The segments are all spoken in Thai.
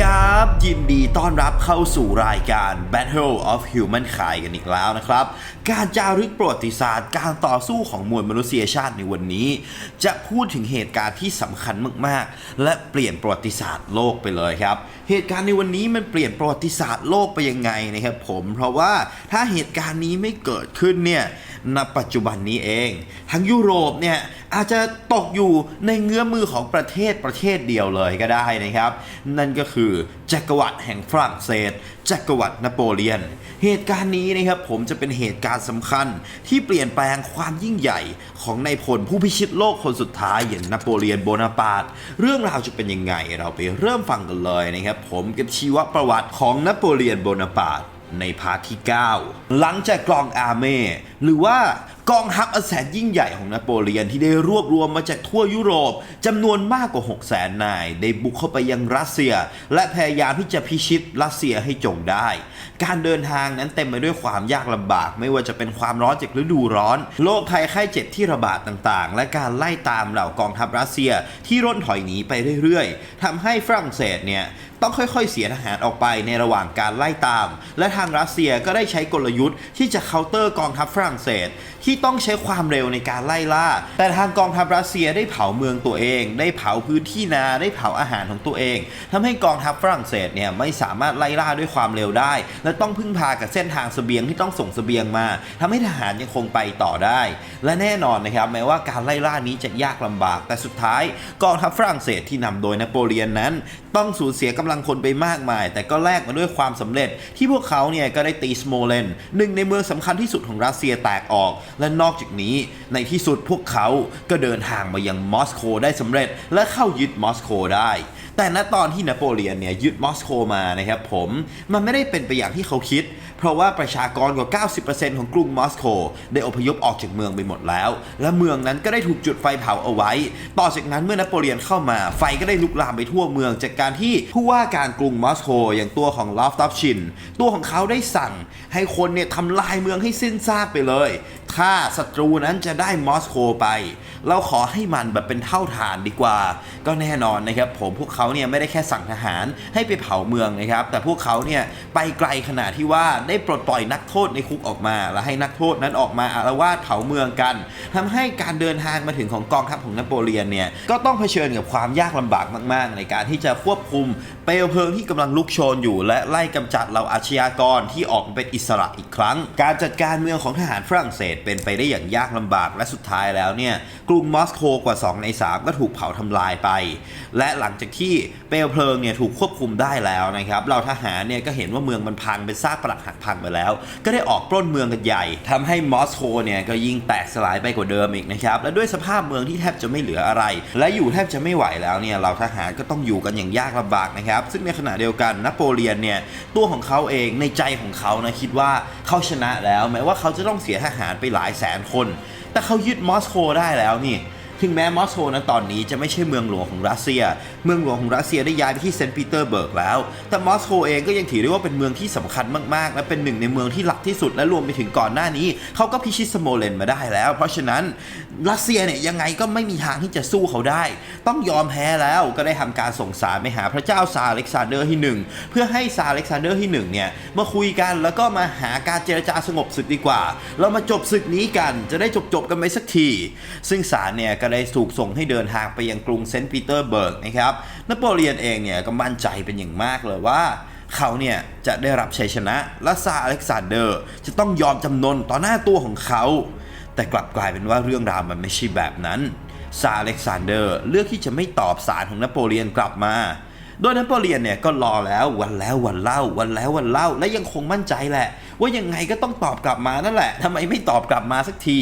ครับ ยินดีต้อนรับเข้าสู่รายการ Battle of Humankind กันอีกแล้วนะครับ การจารึกประวัติศาสตร์การต่อสู้ของมวลมนุษยชาติในวันนี้ จะพูดถึงเหตุการณ์ที่สำคัญมากๆ และเปลี่ยนประวัติศาสตร์โลกไปเลยครับ เหตุการณ์ในวันนี้มันเปลี่ยนประวัติศาสตร์โลกไปยังไงนะครับผม เพราะว่าถ้าเหตุการณ์นี้ไม่เกิดขึ้นเนี่ย ณปัจจุบันนี้เอง ทั้งยุโรปเนี่ยอาจจะตกอยู่ในเงื้อมือของประเทศประเทศเดียวเลยก็ได้นะครับ นั่นก็คือจักรวรรดิแห่งฝรั่งเศส จักรวรรดินโปเลียน เหตุการณ์นี้นะครับผมจะเป็นเหตุการณ์สำคัญที่เปลี่ยนแปลงความยิ่งใหญ่ของนายพลผู้พิชิตโลกคนสุดท้ายอย่างนโปเลียนโบนาปาร์ตเรื่องราวจะเป็นยังไงเราไปเริ่มฟังกันเลยนะครับผมกับชีวประวัติของนโปเลียนโบนาปาร์ต ในพาร์ทที่ 9 หลังจากกองอาเมหรือว่ากองทัพอันแสนยิ่งใหญ่ของนโปเลียนที่ได้รวบรวมมาจากทั่วยุโรปจำนวนมากกว่า 6 0แสนนาย ได้บุกเข้าไปยังรัสเซีย และพยายามที่จะพิชิตรัสเซียให้จงได้ การเดินทางนั้นเต็มไปด้วยความยากลำบาก ไม่ว่าจะเป็นความร้อนจากฤดูร้อนโรคภัยไข้เจ็บที่ระบาดต่างๆ และการไล่ตามเหล่ากองทัพรัสเซียที่ร่นถอยหนีไปเรื่อยๆทำให้ฝรั่งเศสเนี่ย ต้องค่อยๆเสียทหารออกไปในระหว่างการไล่ตาม และทางรัสเซียก็ได้ใช้กลยุทธ์ที่จะเคาน์เตอร์กองทัพฝรั่งเศส ที่ต้องใช้ความเร็วในการไล่ล่า แต่ทางกองทัพรัสเซียได้เผาเมืองตัวเอง ได้เผาพื้นที่นาได้เผาอาหารของตัวเองทำให้กองทัพฝรั่งเศสเนี่ยไม่สามารถไล่ล่าด้วยความเร็วได้ และต้องพึ่งพากับเส้นทางเสบียงที่ต้องส่งเสบียงมาทำให้ทหารยังคงไปต่อได้ และแน่นอนนะครับแม้ว่าการไล่ล่านี้จะยากลำบาก แต่สุดท้าย กองทัพฝรั่งเศสที่นำโดยนโปเลียนนั้น ต้องสูญเสียกำลังคนไปมากมาย แต่ก็แลกมาด้วยความสำเร็จ ที่พวกเขาเนี่ยก็ได้ตีสโมเลนหนึ่งในเมืองสำคัญที่สุดของรัสเซียแตกออกและนอกจากนี้ในที่สุดพวกเขาก็เดินทางมายังมอสโกได้สำเร็จ และเข้ายึดมอสโกได้ แต่ณตอนที่นโปเลียนเนี่ยยึดมอสโกมานะครับผมมันไม่ได้เป็นไปอย่างที่เขาคิด เพราะว่าประชากรกว่า 90%ของกรุงมอสโกได้อพยพออกจากเมืองไปหมดแล้ว และเมืองนั้นก็ได้ถูกจุดไฟเผาเอาไว้ ต่อจากนั้นเมื่อนโปเลียนเข้ามา ไฟก็ได้ลุกลามไปทั่วเมืองจากการที่ผู้ว่าการกรุงมอสโกอย่างตัวของลอฟตัฟชินตัวของเขาได้สั่งให้คนเนี่ยทำลายเมืองให้สิ้นซากไปเลย ถ้าศัตรูนั้นจะได้มอสโกไป เราขอให้มันแบบเป็นเท่าฐานดีกว่า ก็แน่นอนนะครับผมพวกเขาเนี่ยไม่ได้แค่สั่งทหารให้ไปเผาเมืองนะครับ แต่พวกเขาเนี่ยไปไกลขนาดที่ว่าได้ปลดปล่อยนักโทษในคุกออกมา และให้นักโทษนั้นออกมาอารวาสเผาเมืองกันทำให้การเดินทางมาถึงของกองทัพของนโปเลียนเนี่ยก็ต้องเผชิญกับความยากลำบากมาก ๆ ในการที่จะควบคุมเปลวเพลิงที่กำลังลุกโชนอยู่ และไล่กำจัดเหล่าอาชญากรที่ออกมาเป็นอิสระอีกครั้ง การจัดการเมืองของทหารฝรั่งเศสเป็นไปได้อย่างยากลำบากและสุดท้ายแล้วเนี่ยกรุงมอสโกกว่า 2 ใน 3 ก็ถูกเผาทำลายไป และหลังจากที่เปลวเพลิงเนี่ยถูกควบคุมได้แล้วนะครับเราทหารเนี่ยก็เห็นว่าเมืองมันพังเป็นซากปรักหักพังไปแล้ว ก็ได้ออกปล้นเมืองกันใหญ่ทำให้มอสโกเนี่ยก็ยิ่งแตกสลายไปกว่าเดิมอีกนะครับและด้วยสภาพเมืองที่แทบจะไม่เหลืออะไร และอยู่แทบจะไม่ไหวแล้วเนี่ยเราทหารก็ต้องอยู่กันอย่างยากลำบากนะครับซึ่งในขณะเดียวกันนโปเลียนเนี่ยตัวของเขาเองในใจของเขานะคิดว่าเขาชนะแล้วแม้ว่าเขาจะต้องเสียทหารไปหลายแสนคน แต่เขายึดมอสโกได้แล้วนี่ ถึงแม้มอสโกนะตอนนี้จะไม่ใช่เมืองหลวงของรัสเซีย เมืองหลวงของรัสเซียได้ย้ายไปที่เซนต์ปีเตอร์เบิร์กแล้ว แต่มอสโกเองก็ยังถือได้ว่าเป็นเมืองที่สำคัญมากๆ และเป็นหนึ่งในเมืองที่หลักที่สุดและรวมไปถึงก่อนหน้านี้เขาก็พิชิตสโมเลนมาได้แล้ว เพราะฉะนั้นรัสเซียเนี่ยยังไงก็ไม่มีทางที่จะสู้เขาได้ ต้องยอมแพ้แล้วก็ได้ทำการส่งสารไปหาพระเจ้าซาร์เล็กซานเดอร์ที่หนึ่งเพื่อให้ซาร์เล็กซานเดอร์ที่หนึ่งเนี่ยมาคุยกันแล้วก็มาหาการเจรจาสงบศึกดีกว่า เรามาจบศึกนี้กันจะได้จบๆกันไปสักที ซึ่งสารเนี่ยก็ได้ถูกส่งให้เดินทางไปยังกรุงเซนต์ปีเตอร์เบิร์กนะครับนโปเลียนเองเนี่ยก็มั่นใจเป็นอย่างมากเลยว่าเขาเนี่ยจะได้รับชัยชนะและซาอเล็กซานเดอร์ จะต้องยอมจำนนต่อหน้าตัวของเขา แต่กลับกลายเป็นว่าเรื่องราวมันไม่ใช่แบบนั้นซาอเล็กซานเดอร์เลือกที่จะไม่ตอบสารของนโปเลียนกลับมา โดยนโปเลียนเนี่ยก็รอแล้ววันแล้ววันเล่า วันแล้ววันเล่า และยังคงมั่นใจแหละ ว่ายังไงก็ต้องตอบกลับมานั่นแหละทำไมไม่ตอบกลับมาสักที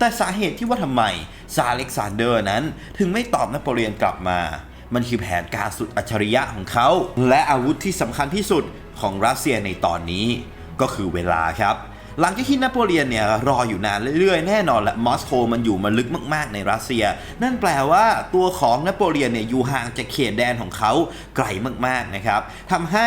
แต่สาเหตุที่ว่าทำไมซาเล็กซานเดอร์นั้น ถึงไม่ตอบนโปเลียนกลับมา มันคือแผนการสุดอัจฉริยะของเขา และอาวุธที่สำคัญที่สุดของรัสเซียในตอนนี้ก็คือเวลาครับ หลังจากที่นโปเลียนเนี่ยรออยู่นานเรื่อยๆ แน่นอนแหละมอสโกมันอยู่มาลึกมากๆในรัสเซีย นั่นแปลว่าตัวของนโปเลียนเนี่ยอยู่ห่างจากเขตแดนของเขาไกลมากๆนะครับทำให้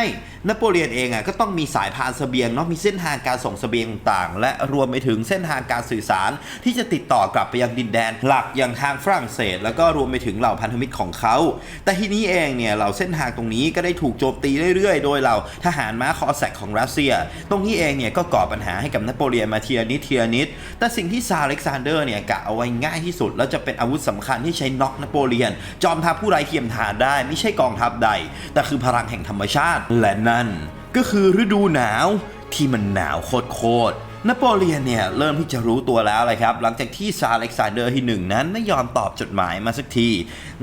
นโปเลียนเองอะก็ต้องมีสายพานเสบียงเนาะมีเส้นทางการส่งเสบียงต่าง และรวมไปถึงเส้นทางการสื่อสาร ที่จะติดต่อกลับไปยังดินแดนหลักอย่างทางฝรั่งเศส แล้วก็รวมไปถึงเหล่าพันธมิตรของเขา แต่ทีนี้เองเนี่ยเหล่าเส้นทางตรงนี้ก็ได้ถูกโจมตีเรื่อยๆ โดยเหล่าทหารม้าคอแซกของรัสเซีย ตรงนี้เองเนี่ยก็ก่อปัญหาให้กับนโปเลียนมาเทียนิดเทียนิด แต่สิ่งที่ซาร์เล็กซานเดอร์เนี่ยกะเอาไว้ง่ายที่สุด แล้วจะเป็นอาวุธสำคัญที่ใช้น็อกนโปเลียน จอมทัพผู้ไร้เทียมทานได้ ไม่ใช่กองทัพใด แต่คือพลังแห่งธรรมชาติและนั่น ก็คือฤดูหนาวที่มันหนาวโคตรๆ นโปเลียนเนี่ยเริ่มที่จะรู้ตัวแล้วเลยครับหลังจากที่ซาร์เล็กซานเดอร์ที่หนึ่งนั้นไม่ยอมตอบจดหมายมาสักที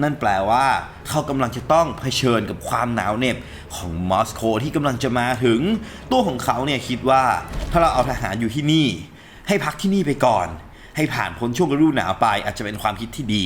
นั่นแปลว่าเขากำลังจะต้องเผชิญกับความหนาวเหน็บของมอสโกที่กำลังจะมาถึง ตัวของเขาเนี่ยคิดว่าถ้าเราเอาทหารอยู่ที่นี่ ให้พักที่นี่ไปก่อน ให้ผ่านพ้นช่วงฤดูหนาวไปอาจจะเป็นความคิดที่ดี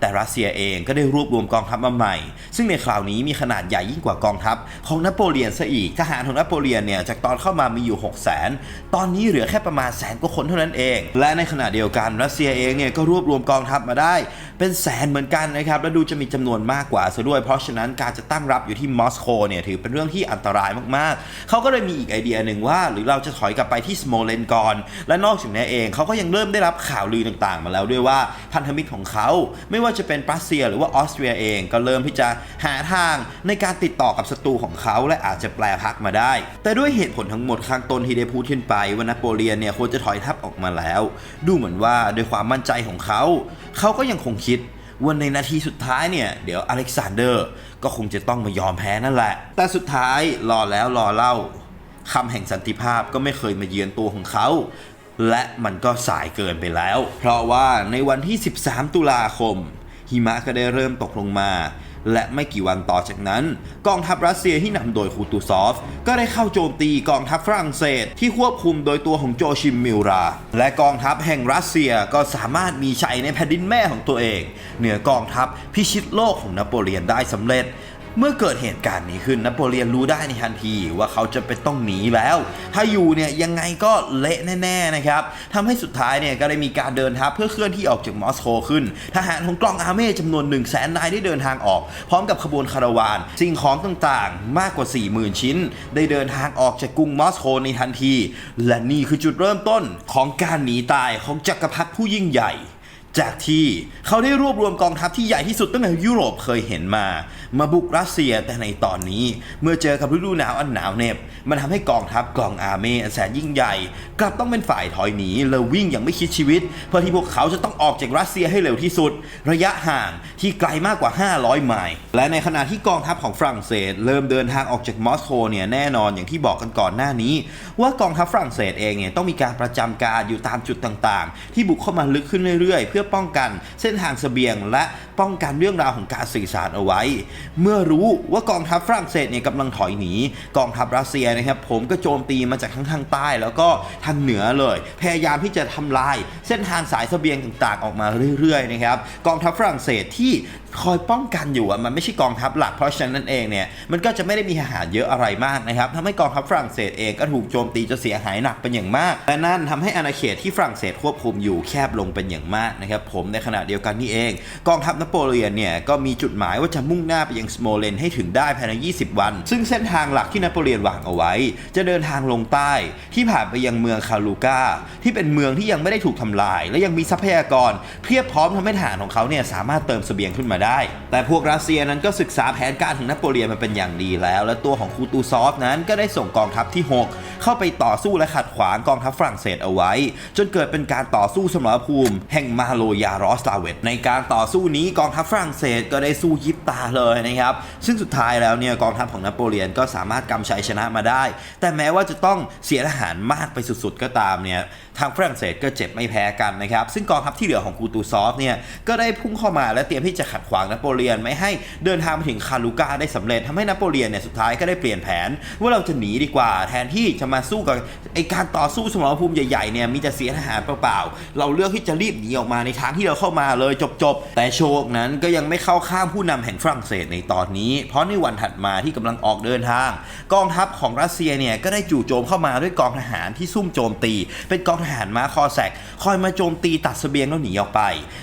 แต่รัสเซียเองก็ได้รวบรวมกองทัพมาใหม่ ซึ่งในคราวนี้มีขนาดใหญ่ยิ่งกว่ากองทัพของนโปเลียนซะอีก ทหารของนโปเลียนเนี่ยจากตอนเข้ามามีอยู่ 6 0 0 0 0ตอนนี้เหลือแค่ประมาณแสนกว่าคนเท่านั้นเอง และในขณะเดียวกันรัสเซียเองเนี่ยก็รวบรวมกองทัพมาได้ เป็นแสนเหมือนกันนะครับและดูจะมีจำนวนมากกว่าซะด้วย เพราะฉะนั้นการจะตั้งรับอยู่ที่มอสโกเนี่ยถือเป็นเรื่องที่อันตรายมากๆ เขาก็เลยมีอีกไอเดียหนึ่งว่า หรือเราจะถอยกลับไปที่สโมเลนก่อนและนอกจากนี้เองเขาก็ยังเริ่มได้รับข่าวลือต่างๆ มาแล้วด้วยว่าพันธมิตรของเขาไม่ว่าจะเป็นรัสเซียหรือว่าออสเตรียเองก็เริ่มที่จะหาทางในการติดต่อกับศัตรูของเขาและอาจจะแปลพักมาได้ แต่ด้วยเหตุผลทั้งหมดข้างต้นที่ได้พูดขึ้นไปว่านโปเลียนเนี่ยควรจะถอยทัพออกมาแล้ว ดูเหมือนว่าด้วยความมั่นใจของเขา เขาก็ยังคงคิดวันในนาทีสุดท้ายเนี่ย เดี๋ยวอเล็กซานเดอร์ก็คงจะต้องมายอมแพ้นั่นแหละ แต่สุดท้ายรอแล้วรอเล่าคำแห่งสันติภาพก็ไม่เคยมาเยือนตัวของเขา และมันก็สายเกินไปแล้ว เพราะว่าในวันที่ 13 ตุลาคม หิมะก็ได้เริ่มตกลงมา และไม่กี่วันต่อจากนั้น กองทัพรัสเซียที่นำโดยคูตูซอฟ ก็ได้เข้าโจมตีกองทัพฝรั่งเศส ที่ควบคุมโดยตัวของโจชิมมิลรา และกองทัพแห่งรัสเซียก็สามารถมีชัยในแผ่นดินแม่ของตัวเอง เหนือกองทัพพิชิตโลกของนโปเลียนได้สำเร็จ เมื่อเกิดเหตุการณ์นี้ขึ้นนโปเลียนรู้ได้ในทันทีว่าเขาจะเป็นต้องหนีแล้ว ถ้าอยู่เนี่ยยังไงก็เละแน่ๆนะครับทำให้สุดท้ายเนี่ยก็ได้มีการเดินทัพเพื่อเคลื่อนที่ออกจากมอสโกขึ้น ทหารของกองอาร์เม่จำนวน1นึ่งแสนนายได้เดินทางออก พร้อมกับขบวนคาราวาน สิ่งของต่างๆ มากกว่า 40,000 ชิ้น ได้เดินทางออกจากกรุงมอสโกในทันที และนี่คือจุดเริ่มต้นของการหนีตายของจักรพรรดิผู้ยิ่งใหญ่ จากที่เขาได้รวบรวมกองทัพที่ใหญ่ที่สุดตั้งแต่ยุโรปเคยเห็นมา มาบุกรัสเซียแต่ในตอนนี้ เมื่อเจอกับฤดูหนาวอันหนาวเหน็บ มันทำให้กองทัพกองอาร์เมย์อันแสนยิ่งใหญ่ กลับต้องเป็นฝ่ายถอยหนีและวิ่งอย่างไม่คิดชีวิต เพื่อที่พวกเขาจะต้องออกจากรัสเซียให้เร็วที่สุด ระยะห่างที่ไกลมากกว่า 500 ไมล์และในขณะที่กองทัพของฝรั่งเศส เริ่มเดินทางออกจากมอสโกเนี่ยแน่นอนอย่างที่บอกกันก่อนหน้านี้ ว่ากองทัพฝรั่งเศสเองเนี่ยต้องมีการประจำการอยู่ตามจุดต่างๆ ที่บุกเข้ามาลึกขึ้นเรื่อยๆ เพื่อป้องกันเส้นทางเสบียง และป้องกันเรื่องราวของการสื่อสารเอาไว้ เมื่อรู้ว่ากองทัพฝรั่งเศสเนี่ยกำลังถอยหนีกองทัพรัสเซียนะครับผมก็โจมตีมาจากทั้งทางใต้ แล้วก็ทางเหนือเลย พยายามที่จะทำลายเส้นทางสายเสบียงต่างๆ ออกมาเรื่อยๆนะครับกองทัพฝรั่งเศสที่คอยป้องกันอยู่อะมันไม่ใช่กองทัพหลักเพราะฉะนั้นเองเนี่ยมันก็จะไม่ได้มีทหารเยอะอะไรมากนะครับทำให้กองทัพฝรั่งเศสเองก็ถูกโจมตีจนเสียหายหนักเป็นอย่างมากและนั่นทำให้อาณาเขตที่ฝรั่งเศสควบคุมอยู่แคบลงเป็นอย่างมากนะครับผมในขณะเดียวกันนี่เอง กองทัพนโปเลียนเนี่ยก็มีจุดหมายว่าจะมุ่งหน้าไปยังสโมเลนให้ถึงได้ภายใน 20 วัน ซึ่งเส้นทางหลักที่นโปเลียนวางเอาไว้ จะเดินทางลงใต้ที่ผ่านไปยังเมืองคาลูกาที่เป็นเมืองที่ยังไม่ได้ถูกทำลาย และยังมีทรัพยากร เพียบพร้อมทำให้ทหารของเขาเนี่ยสามารถเติมเสบียงขึ้นมาได้ แต่พวกรัสเซียนั้นก็ศึกษาแผนการของนโปเลียนมาเป็นอย่างดีแล้ว และตัวของคูตูซอฟนั้นก็ได้ส่งกองทัพที่ 6 เข้าไปต่อสู้และขัดขวางกองทัพฝรั่งเศสเอาไว้ จนเกิดเป็นการต่อสู้สมรภูมิ แห่งมาโลยารอสลาเวตในการต่อสู้นี้กองทัพฝรั่งเศสก็ได้สู้ยิบตาเลยนะครับซึ่งสุดท้ายแล้วเนี่ยกองทัพของนโปเลียนก็สามารถกำชัยชนะมาได้ แต่แม้ว่าจะต้องเสียทหารมากไปสุดๆก็ตามเนี่ยทางฝรั่งเศสก็เจ็บไม่แพ้กันนะครับซึ่งกองทัพที่เหลือของคูตูซอฟเนี่ยก็ได้พุ่งเข้ามาและเตรียมที่จะขัดขวางนโปเลียนไม่ให้เดินทางไปถึงคาลูกาได้สำเร็จทำให้นโปเลียนเนี่ยสุดท้ายก็ได้เปลี่ยนแผน ว่าเราจะหนีดีกว่า แทนที่จะมาสู้กับไอการต่อสู้สมรภูมิใหญ่ๆเนี่ยมีแต่เสียทหารเปล่าๆเราเลือกที่จะรีบหนีออกมาในทางที่เราเข้ามาเลยจบๆแต่โชคนั้นก็ยังไม่เข้าข้างผู้นำแห่งฝรั่งเศสในตอนนี้ เพราะในวันถัดมาที่กำลังออกเดินทาง กองทัพของรัสเซียเนี่ยก็ได้จู่โจมเข้ามาด้วยกองทหารที่ซุ่มโจมตี เป็นกองทหารม้าคอแซกคอยมาโจมตีตัดเสบียงแล้วหนีออกไป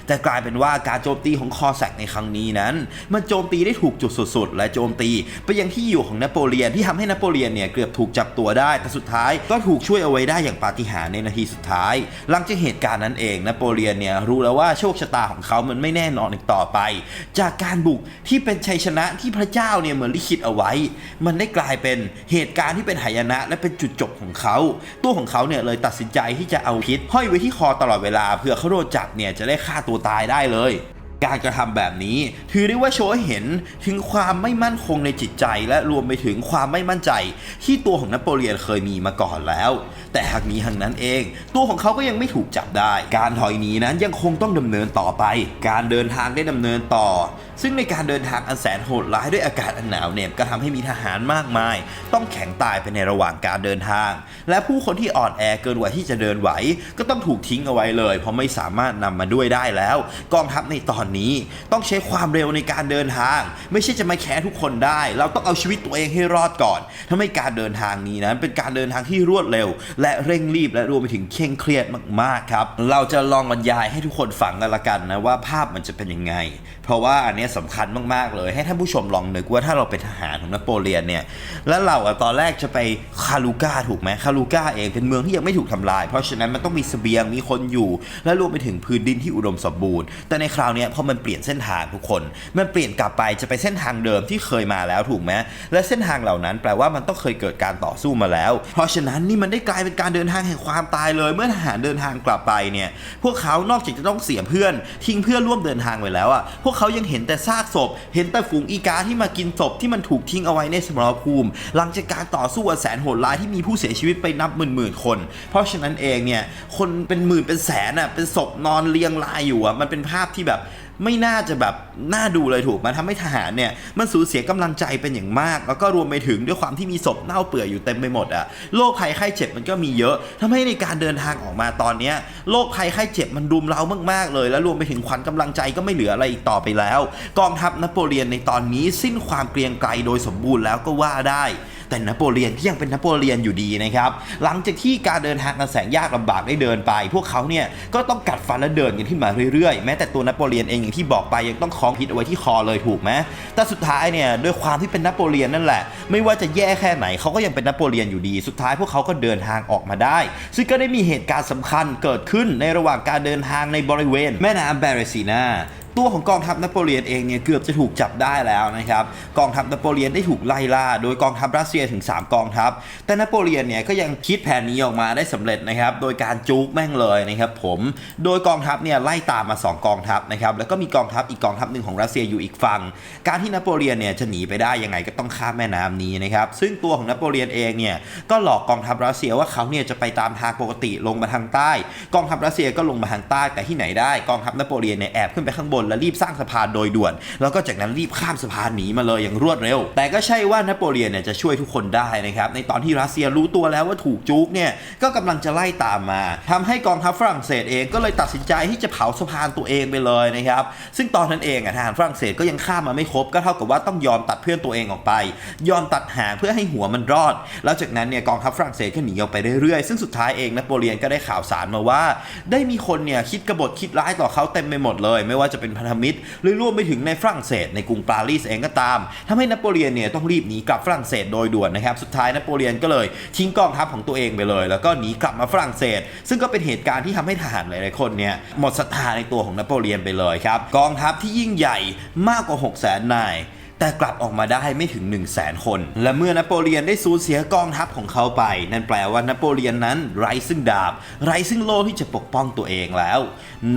แต่กลายเป็นว่าการโจมตีของคอแซกในครั้งนี้นั้น มันโจมตีได้ถูกจุดสุด ๆ และโจมตีไปยังที่อยู่ของนโปเลียนที่ทำให้นโปเลียนเนี่ยเกือบถูกจับตัวได้ แต่สุดท้ายก็ถูกช่วยเอาไว้ได้อย่างปาฏิหาริย์ในนาทีสุดท้าย หลังจากเหตุการณ์นั้นเองนโปเลียนเนี่ยรู้แล้วว่าโชคชะตาของเขามันไม่แน่นอนอีกต่อไป จากการบุกที่เป็นชัยชนะที่พระเจ้าเนี่ยเหมือนลิขิตเอาไว้ มันได้กลายเป็นเหตุการณ์ที่เป็นหายนะ และเป็นจุดจบของเขา ตัวของเขาเนี่ยเลยตัดสินใจที่จะเอาพิษห้อยไว้ที่คอตลอดเวลาเพื่อเขาโดนจับเนี่ยจะได้ฆ่าตัวตายได้เลย การกระทำแบบนี้ ถือได้ว่าโชว์เห็นถึงความไม่มั่นคงในจิตใจ และรวมไปถึงความไม่มั่นใจ ที่ตัวของนโปเลียนเคยมีมาก่อนแล้ว แต่หากนี้ทางนั้นเอง ตัวของเขาก็ยังไม่ถูกจับได้ การถอยหนีนั้นยังคงต้องดำเนินต่อไป การเดินทางได้ดำเนินต่อ ซึ่งในการเดินทางอันแสนโหดร้ายด้วยอากาศอันหนาวเหน็บก็ทำให้มีทหารมากมาย ต้องแข็งตายไปในระหว่างการเดินทาง และผู้คนที่อ่อนแอเกินกว่าที่จะเดินไหว ก็ต้องถูกทิ้งเอาไว้เลย เพราะไม่สามารถนำมาด้วยได้แล้ว กองทัพในตอนนี้ต้องใช้ความเร็วในการเดินทาง ไม่ใช่จะมาแค้นทุกคนได้ เราต้องเอาชีวิตตัวเองให้รอดก่อนทำให้การเดินทางนี้นั้นเป็นการเดินทางที่รวดเร็วและเร่งรีบและรวมไปถึงเคร่งเครียดมากๆครับ เราจะลองบรรยายให้ทุกคนฟังกันละกันนะว่าภาพมันจะเป็นยังไง เพราะว่าอันนี้ยสำคัญมากๆเลย ให้ท่านผู้ชมลองนึกว่าถ้าเราเป็นทหารของนโปเลียนเนี่ยแล้วเราอะตอนแรกจะไปคาลูก้าถูกไหมคาลูก้าเองเป็นเมืองที่ยังไม่ถูกทำลาย เพราะฉะนั้นมันต้องมีเสบียงมีคนอยู่ และรวมไปถึงพื้นดินที่อุดมสมบูรณ์ แต่ในคราวนี้พอมันเปลี่ยนเส้นทางทุกคน มันเปลี่ยนกลับไปจะไปเส้นทางเดิมที่เคยมาแล้วถูกไหมและเส้นทางเหล่านั้นแปลว่ามันต้องเคยเกิดการต่อสู้มาแล้ว เพราะฉะนั้นนี่มันได้กลายเป็นการเดินทางแห่งความตายเลย เมื่อทหารเดินทางกลับไปเนี่ย พวกเขานอกจากจะต้องเสียเพื่อน ทิ้งเพื่อนร่วมเดินทางไปแล้วอะ พวกเขายังเห็นแต่ซากศพ เห็นแต่ฝูงอีกาที่มากินศพที่มันถูกทิ้งเอาไว้ในสมรภูมิ หลังจากการต่อสู้อันแสนโหดร้ายที่มีผู้เสียชีวิตไปนับหมื่นหมื่นคน เพราะฉะนั้นเองเนี่ย คนเป็นหมื่นเป็นแสนอะ เป็นศพนอนเรียงรายอยู่อะ มันเป็นภาพที่แบบ ไม่น่าจะแบบน่าดูเลยถูกมันทำให้ทหารเนี่ยมันสูญเสียกำลังใจเป็นอย่างมาก แล้วก็รวมไปถึงด้วยความที่มีศพเน่าเปื่อยอยู่เต็มไปหมดอะโรคภัยไข้เจ็บมันก็มีเยอะทำให้ในการเดินทางออกมาตอนเนี้ยโรคภัยไข้เจ็บมันรุมเร้ามาก ๆ เลย แล้วรวมไปถึงขวัญกำลังใจก็ไม่เหลืออะไรอีกต่อไปแล้ว กองทัพนโปเลียนในตอนนี้สิ้นความเกรียงไกรโดยสมบูรณ์แล้วก็ว่าได้ แต่นโปเลียนก็ยังเป็นนโปเลียนอยู่ดีนะครับ หลังจากที่การเดินทางกันแสนยากลำบากได้เดินไป พวกเขาเนี่ยก็ต้องกัดฟันและเดินกันขึ้นมาเรื่อยๆ แม้แต่ตัวนโปเลียนเองอย่างที่บอกไปยังต้องคล้องพิษเอาไว้ที่คอเลยถูกไหมแต่สุดท้ายเนี่ยด้วยความที่เป็นนโปเลียนนั่นแหละ ไม่ว่าจะแย่แค่ไหนเขาก็ยังเป็นนโปเลียนอยู่ดี สุดท้ายพวกเขาก็เดินทางออกมาได้ ซึ่งก็ได้มีเหตุการณ์สำคัญเกิดขึ้นในระหว่างการเดินทางในบริเวณ แม่น้ำแบรซีนา ตัวของกองทัพนโปเลียนเองเนี่ยเกือบจะถูกจับได้แล้วนะครับกองทัพนโปเลียนได้ถูกไล่ล่า โดยกองทัพรัสเซียถึง 3 กองทัพ แต่นโปเลียนเนี่ยก็ยังคิดแผนนี้ออกมาได้สำเร็จนะครับโดยการจูกแม่งเลยนะครับผมโดยกองทัพเนี่ยไล่ตามมา 2 กองทัพนะครับแล้วก็มีกองทัพอีกกองทัพหนึ่งของรัสเซียอยู่อีกฝั่งการที่นโปเลียนเนี่ยจะหนีไปได้ยังไงก็ต้องข้ามแม่น้ำนี้นะครับซึ่งตัวของนโปเลียนเองเนี่ยก็หลอกกองทัพรัสเซียว่าเขาเนี่ยจะไปตามทางปกติลงมาทางใต้ กองทัพรัสเซียก็ลงมาทางใต้แต่ที่ไหนได้กองทัพนโปเลียนเนี่ยแอบขึ้นไปข้างบนและรีบสร้างสะพานโดยด่วน แล้วก็จากนั้นรีบข้ามสะพานหนีมาเลยอย่างรวดเร็ว แต่ก็ใช่ว่านโปเลียนเนี่ยจะช่วยทุกคนได้นะครับในตอนที่รัสเซียรู้ตัวแล้วว่าถูกจุกเนี่ยก็กำลังจะไล่ตามมาทำให้กองทัพฝรั่งเศสเองก็เลยตัดสินใจที่จะเผาสะพานตัวเองไปเลยนะครับซึ่งตอนนั้นเองอะทหารฝรั่งเศสก็ยังข้ามมาไม่ครบก็เท่ากับว่าต้องยอมตัดเพื่อนตัวเองออกไป ยอมตัดหางเพื่อให้หัวมันรอด แล้วจากนั้นเนี่ยกองทัพฝรั่งเศสก็หนีออกไปเรื่อยๆ ซึ่งสุดท้ายเองนโปเลียนก็ได้ข่าวสารมาว่า ได้มีคนเนี่ยคิดกบฏคิดร้ายต่อเขาเต็มไปหมดเลย ไม่ว่าจะเป็นพันธมิตรหรือรวมไปถึงในฝรั่งเศสในกรุงปารีสเองก็ตามทำให้นโปเลียนเนี่ยต้องรีบหนีกลับฝรั่งเศสโดยด่วนนะครับ สุดท้ายนโปเลียนก็เลยทิ้งกองทัพของตัวเองไปเลย แล้วก็หนีกลับมาฝรั่งเศส ซึ่งก็เป็นเหตุการณ์ที่ทำให้ทหารหลายๆคนเนี่ยหมดศรัทธาในตัวของนโปเลียนไปเลยครับกองทัพที่ยิ่งใหญ่มากกว่า6 0 0 0 0นนาย แต่กลับออกมาได้ไม่ถึง 1 0 0 0 0แสนคน และเมื่อนโปเลียนได้สูญเสียกองทัพของเขาไป นั่นแปลว่านโปเลียนนั้นไร้ซึ่งดาบ ไร้ซึ่งโล่ที่จะปกป้องตัวเองแล้ว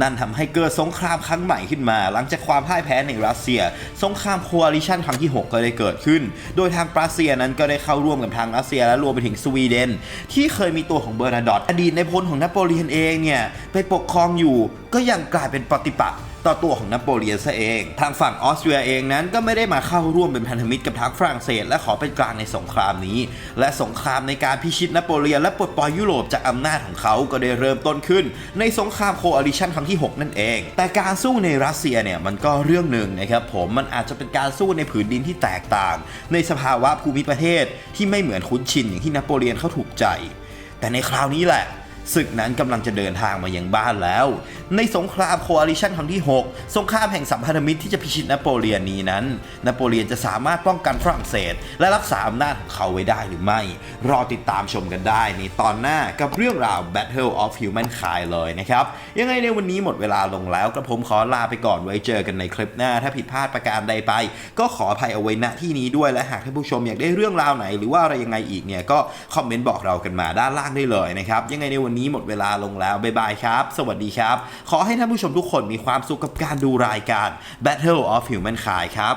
นั่นทำให้เกิดสงครามครั้งใหม่ขึ้นมา หลังจากความพ่ายแพ้ในรัสเซีย สงครามโคอาลิชันครั้งที่ 6 ก็ได้เกิดขึ้น โดยทางรัสเซียนั้นก็ได้เข้าร่วมกับทางรัสเซียและรวมไปถึงสวีเดน ที่เคยมีตัวของเบอร์นาร์ดอตอดีตในพลของนโปเลียนเองเนี่ยไปปกครองอยู่ก็ยังกลายเป็นปฏิปักษ์ ต่อตัวของนโปเลียนซะเอง ทางฝั่งออสเตรียเองนั้นก็ไม่ได้มาเข้าร่วมเป็นพันธมิตรกับทางฝรั่งเศส และขอเป็นกลางในสงครามนี้ และสงครามในการพิชิตนโปเลียนและปลดปล่อยยุโรปจากอำนาจของเขาก็ได้เริ่มต้นขึ้น ในสงครามโคอาลิชันครั้งที่ 6 นั่นเอง แต่การสู้ในรัสเซียเนี่ยมันก็เรื่องหนึ่งนะครับผมมันอาจจะเป็นการสู้ในผืนดินที่แตกต่าง ในสภาวะภูมิประเทศที่ไม่เหมือนคุ้นชินอย่างที่นโปเลียนเขาถูกใจ แต่ในคราวนี้แหละ ศึกนั้นกำลังจะเดินทางมายังบ้านแล้ว ในสงครามโคอาลิชันครั้งที่ 6 สงครามแห่งสัมพันธมิตรที่จะพิชิตนโปเลียนนี้นั้น นโปเลียนจะสามารถป้องกันฝรั่งเศส และรักษาอำนาจของเขาไว้ได้หรือไม่ รอติดตามชมกันได้ในตอนหน้ากับเรื่องราว Battle of Humankind เลยนะครับ ยังไงในวันนี้หมดเวลาลงแล้วกระผมขอลาไปก่อนไว้เจอกันในคลิปหน้า ถ้าผิดพลาดประการใดไป ก็ขออภัยเอาไว้ณที่นี้ด้วยและหากท่านผู้ชมอยากได้เรื่องราวไหน หรือว่าอะไรยังไงอีกเนี่ยก็คอมเมนต์บอกเรากันมาด้านล่างได้เลยนะครับยังไงในวันนี้หมดเวลาลงแล้ว บ๊ายบายครับ สวัสดีครับ ขอให้ท่านผู้ชมทุกคนมีความสุขกับการดูรายการ Battle of Humankind ครับ